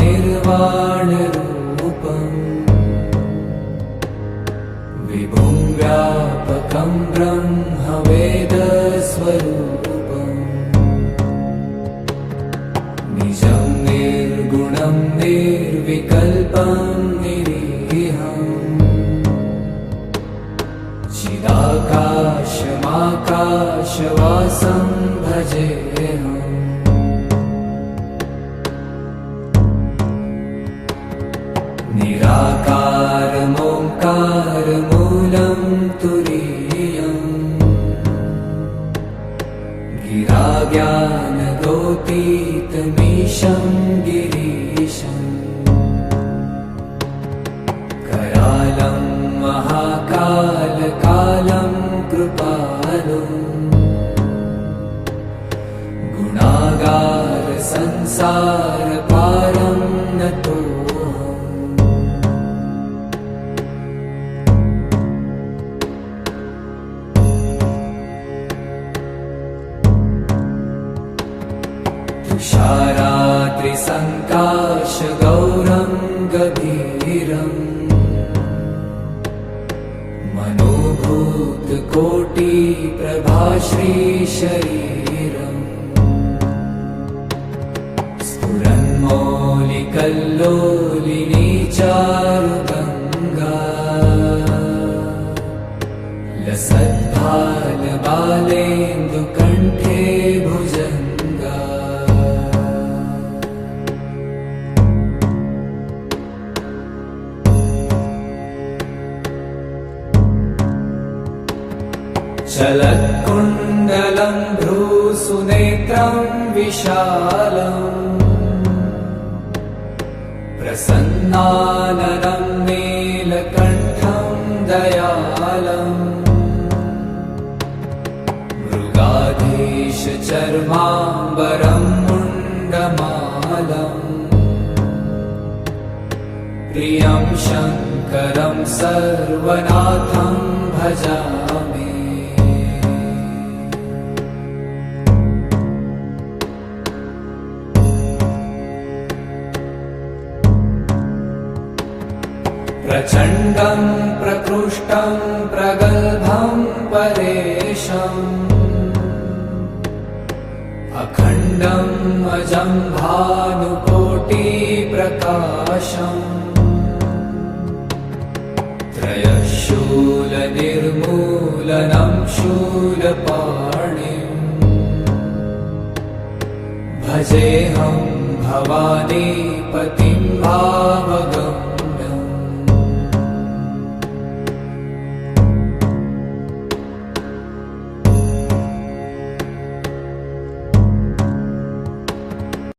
निर्वाणरूपम् विभुं व्यापकं ब्रह्मवेदस्वरूपम्। निजं निर्गुणं निर्विकल्पं निरीहम्। चिदाकाशमाकाशवासं भजेऽहम् गिराज्ञानगोतीतमीशं गिरीशम् करालं महाकालकालं कृपालु गुणागारसंसारपारं तुषारात्रिसङ्काशगौरं गभीरम् मनोभूतकोटिप्रभाश्रीशरीरम्। स्फुरन्मौलिकल्लोलिनी चारुगङ्गा लसद्भालबालेन्दुकण्ठे चलत्कुण्डलं भ्रूसुनेत्रं विशालम् प्रसन्नाननं नीलकण्ठं दयालम् मृगाधीशचर्माम्बरं मुण्डमालम् प्रियं शङ्करं सर्वनाथं भजामि प्रचण्डं प्रकृष्टं प्रगल्भं परेशम्। अखण्डम् अजं भानुकोटिप्रकाशम् त्रयशूलनिर्मूलनं शूलपाणिम्। भजेऽहं भवानीपतिं भावग